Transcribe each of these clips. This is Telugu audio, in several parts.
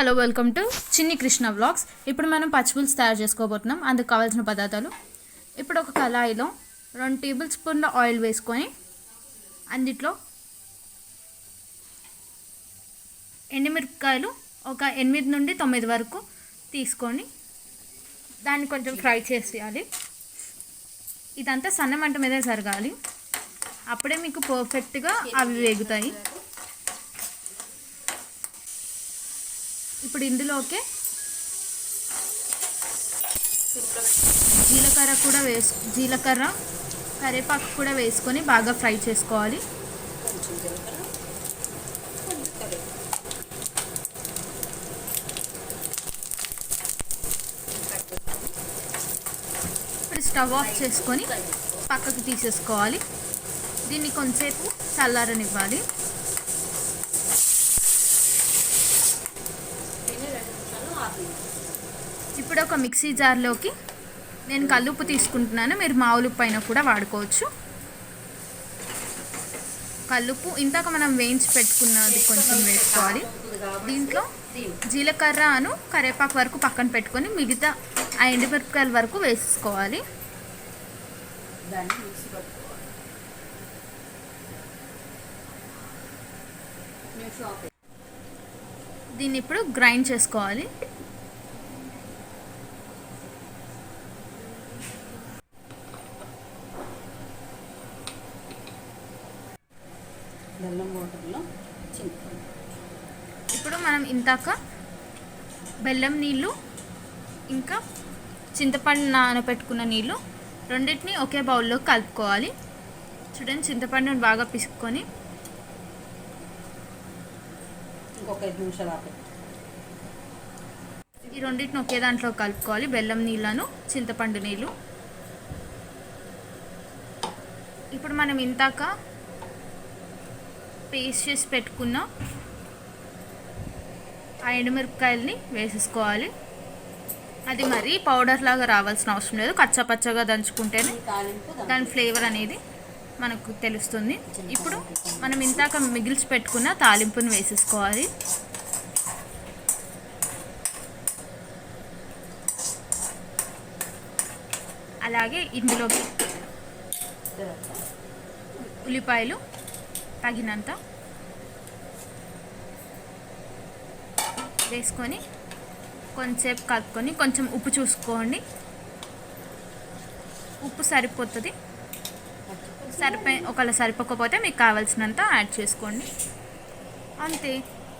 Hello welcome to Chinni Krishna vlogs. ఇప్పుడు మనం పచ్చిపులుసు తయారు చేసుకోబోతున్నాం. అందుకు కావాల్సిన పదార్థాలు. ఇప్పుడు ఒక కళాయిలో రెండు టేబుల్ స్పూన్ల ఆయిల్ వేసుకొని అందుట్లో ఎండుమిరపకాయలు ఒక ఎనిమిది నుండి తొమ్మిది వరకు తీసుకొని దాన్ని కొంచెం ఫ్రై చేసేయాలి. ఇదంతా సన్న మంట మీద జరగాలి. అప్పుడే మీకు పర్ఫెక్ట్గా అవి వేగుతాయి. ఇప్పుడు ఇందులోకి జీలకర్ర కూడా వేసు జీలకర్ర కరివేపాకు కూడా వేసుకొని బాగా ఫ్రై చేసుకోవాలి. ఇప్పుడు స్టవ్ ఆఫ్ చేసుకొని పక్కకు తీసేసుకోవాలి. దీన్ని కొంచెంసేపు చల్లారనివ్వాలి దీన్ని రెండు నిమిషాలు ఆపి ఇప్పుడు ఒక మిక్సీ జార్లోకి నేను కల్లుప్పు తీసుకుంటున్నాను. మీరు మామూలు పైన అయినా కూడా వాడుకోవచ్చు. కల్లుప్పు ఇందాక మనం వేయించి పెట్టుకున్నది కొంచెం వేసుకోవాలి. దీంట్లో జీలకర్ర అను కరివేపాకు వరకు పక్కన పెట్టుకొని మిగతా ఆ ఎండుమిరపకాయల వరకు వేసుకోవాలి. దీన్ని ఇప్పుడు గ్రైండ్ చేసుకోవాలి. బెల్లం వాటర్లో చింతపండు ఇప్పుడు మనం ఇంతాక బెల్లం నీళ్ళు ఇంకా చింతపండు నానబెట్టుకున్న నీళ్ళు రెండింటిని ఒకే బౌల్లో కలుపుకోవాలి. చూడండి చింతపండుని బాగా పిసుక్కొని. ఇంకొక ఐదు నిమిషాలు ఆపి ఈ రెండింటిని ఒకే దాంట్లో కలుపుకోవాలి. బెల్లం నీళ్ళను చింతపండు నీళ్ళు. ఇప్పుడు మనం ఇంతాక పేస్ట్ చేసి పెట్టుకున్న ఆ ఎండుమిరపకాయలని వేసేసుకోవాలి. అది మరీ పౌడర్ లాగా రావాల్సిన అవసరం లేదు. కచ్చపచ్చగా దంచుకుంటేనే దాని ఫ్లేవర్ అనేది మనకు తెలుస్తుంది. ఇప్పుడు మనం ఇంతాక మిగిల్చి పెట్టుకున్న తాలింపుని వేసేసుకోవాలి. అలాగే ఇందులోకి ఉల్లిపాయలు తగినంత వేసుకొని కొంచెంసేపు కలుపుకొని కొంచెం ఉప్పు చూసుకోండి. ఉప్పు సరిపోతుంది. సరిపోయి ఒకవేళ సరిపోకపోతే మీకు కావాల్సినంత యాడ్ చేసుకోండి. అంతే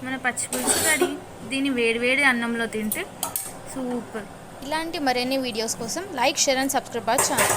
మన పచ్చిపులుసు రెడీ దీన్ని వేడివేడి అన్నంలో తింటే సూపర్. ఇలాంటి మరిన్ని వీడియోస్ కోసం like share and subscribe our channel.